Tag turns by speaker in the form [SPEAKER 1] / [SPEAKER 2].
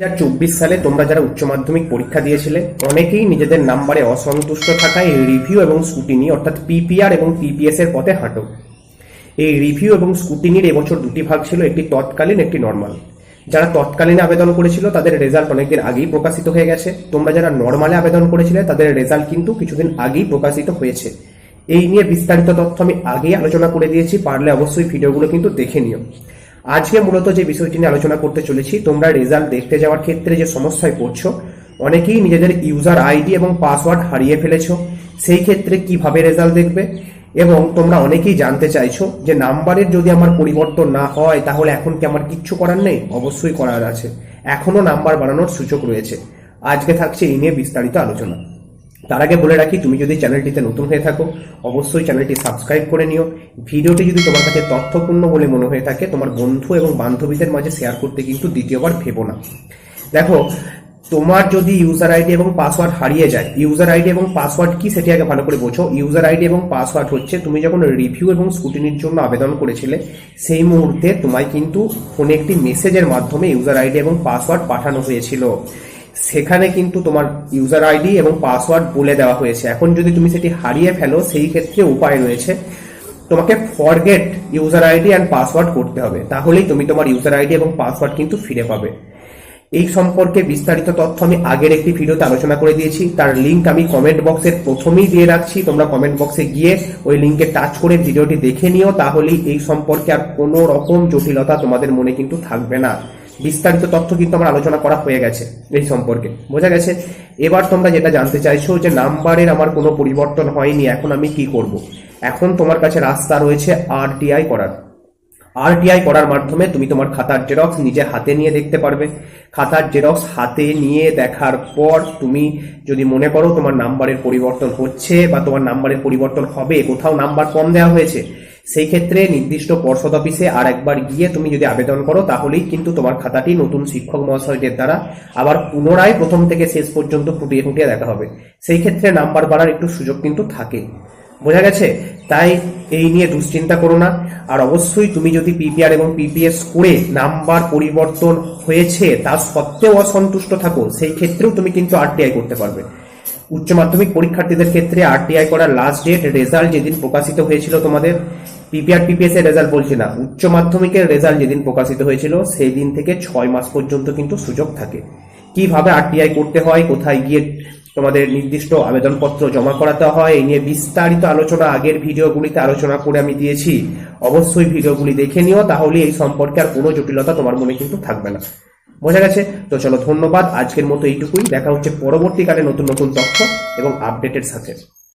[SPEAKER 1] হাজার চব্বিশ সালে তোমরা যারা উচ্চ মাধ্যমিক পরীক্ষা দিয়েছিলে, অনেকেই নিজেদের নাম্বারে অসন্তুষ্ট থাকায় এই রিভিউ এবং স্কুটিনি অর্থাৎ পিপিআর এবং পিপিএস এর পথে হাঁটো। এই রিভিউ এবং স্কুটিনির এবছর দুটি ভাগ ছিল একটি তৎকালীন, একটি নর্মাল যারা তৎকালীন আবেদন করেছিল, তাদের রেজাল্ট অনেকদিন আগেই প্রকাশিত হয়ে গেছে। তোমরা যারা নর্মালে আবেদন করেছিলে, তাদের রেজাল্ট কিন্তু কিছুদিন আগেই প্রকাশিত হয়েছে। এই নিয়ে বিস্তারিত তথ্য আমি আগেই আলোচনা করে দিয়েছি, পারলে অবশ্যই ভিডিওগুলো কিন্তু দেখে নিও। আজকে মূলত যে বিষয়টি নিয়ে আলোচনা করতে চলেছি, তোমরা রেজাল্ট দেখতে যাওয়ার ক্ষেত্রে যে সমস্যায় পড়ছো, অনেকেই নিজেদের ইউজার আইডি এবং পাসওয়ার্ড হারিয়ে ফেলেছো, সেই ক্ষেত্রে কীভাবে রেজাল্ট দেখবে? এবং তোমরা অনেকেই জানতে চাইছো যে নাম্বারের যদি আমার পরিবর্তন না হয়, তাহলে এখন কি আমার কিচ্ছু করার নেই? অবশ্যই করার আছে। এখনও নাম্বার বাড়ানোর সুযোগ রয়েছে। আজকে থাকছে এই নিয়ে বিস্তারিত আলোচনা। তার আগে বলে রাখি, তুমি যদি চ্যানেলটিতে নতুন হয়ে থাকো, অবশ্যই চ্যানেলটি সাবস্ক্রাইব করে নিও। ভিডিওটি যদি তোমার কাছে তথ্যপূর্ণ বলে মনে হয়ে থাকে, তোমার বন্ধু এবং বান্ধবীদের মাঝে শেয়ার করতে কিন্তু দ্বিতীয়বার ভেবো না। দেখো, তোমার যদি ইউজার আইডি এবং পাসওয়ার্ড হারিয়ে যায় ইউজার আইডি এবং পাসওয়ার্ড কি সেটি আগে ভালো করে বোঝো। ইউজার আইডি এবং পাসওয়ার্ড হচ্ছে, তুমি যখন রিভিউ এবং স্কুটিনির জন্য আবেদন করেছিলে, সেই মুহূর্তে তোমায় কিন্তু ফোনে একটি মেসেজের মাধ্যমে ইউজার আইডি এবং পাসওয়ার্ড পাঠানো হয়েছিল। সেখানে কিন্তু তোমার ইউজার আইডি এবং পাসওয়ার্ড বলে দেওয়া হয়েছে। এখন যদি তুমি সেটি হারিয়ে ফেলো, সেই ক্ষেত্রে উপায় রয়েছে। তোমাকে forget user ID and password করতে হবে। তাহলেই তুমি তোমার ইউজার আইডি এবং পাসওয়ার্ড কিন্তু ফিরে পাবে। এই সম্পর্কে বিস্তারিত তথ্য আমি আগের একটি ভিডিওতে আলোচনা করে দিয়েছি। তার লিংক আমি কমেন্ট বক্সের প্রথমেই দিয়ে রাখছি। তোমরা কমেন্ট বক্সে গিয়ে ওই লিংকে টাচ করে ভিডিওটি দেখে নিও। তাহলেই এই সম্পর্কে আর কোনো রকম জটিলতা তোমাদের মনে কিন্তু থাকবে না। বিস্তারিত তথ্য কিন্তু আমার আলোচনা করা হয়ে গেছে এই সম্পর্কে। বোঝা গেছে? এবার তোমরা যেটা জানতে চাইছো যে নাম্বারের আমার কোনো পরিবর্তন হয়নি, এখন আমি কি করব? এখন তোমার কাছে রাস্তা রয়েছে আরটিআই করার। আরটিআই করার মাধ্যমে তুমি তোমার খাতার জেরক্স নিজে হাতে নিয়ে দেখতে পারবে। খাতার জেরক্স হাতে নিয়ে দেখার পর তুমি যদি মনে করো তোমার নাম্বারের পরিবর্তন হচ্ছে বা তোমার নাম্বারের পরিবর্তন হবে, কোথাও নাম্বার কম দেওয়া হয়েছে সেই ক্ষেত্রে নির্দিষ্ট পর্ষদ অফিসে আর একবার গিয়ে তুমি যদি আবেদন করো, তাহলেই কিন্তু তোমার খাতাটি নতুন শিক্ষক মহাশয়দের দ্বারা আবার পুনরায় প্রথম থেকে শেষ পর্যন্ত ফুটিয়ে ফুটিয়ে দেখা হবে। সেই ক্ষেত্রে নাম্বার বাড়ার একটু সুযোগ কিন্তু থাকে। বোঝা গেছে? তাই এই নিয়ে দুশ্চিন্তা করো না। আর অবশ্যই তুমি যদি পিপিআর এবং পিপিএস করে নাম্বার পরিবর্তন হয়েছে, তা সত্ত্বেও অসন্তুষ্ট থাকো, সেই ক্ষেত্রেও তুমি কিন্তু আরটিআই করতে পারবে। উচ্চ মাধ্যমিক পরীক্ষার্থীদের ক্ষেত্রে আরটিআই করার লাস্ট ডেট রেজাল্ট যেদিন প্রকাশিত হয়েছিল তোমাদের পিপিআর পিপিএস এর রেজাল্ট বলছি না। উচ্চ মাধ্যমিকের রেজাল্ট যেদিন প্রকাশিত হয়েছিল সেই দিন থেকে ছয় মাস পর্যন্ত কিন্তু সুযোগ থাকে। কীভাবে আরটিআই করতে হয়, কোথায় গিয়ে তোমাদের নির্দিষ্ট আবেদনপত্র জমা করাতে হয় এই নিয়ে বিস্তারিত আলোচনা আগের ভিডিওগুলিতে আলোচনা করে আমি দিয়েছি। অবশ্যই ভিডিওগুলি দেখে নিও, তাহলে এই সম্পর্কে আর কোনো জটিলতা তোমার মনে কিন্তু থাকবে না। বোঝা গেছে? তো চলো ধন্যবাদ, আজকের মতো এইটুকুই। দেখা হচ্ছে পরবর্তীকালে নতুন নতুন তথ্য এবং আপডেটের সাথে।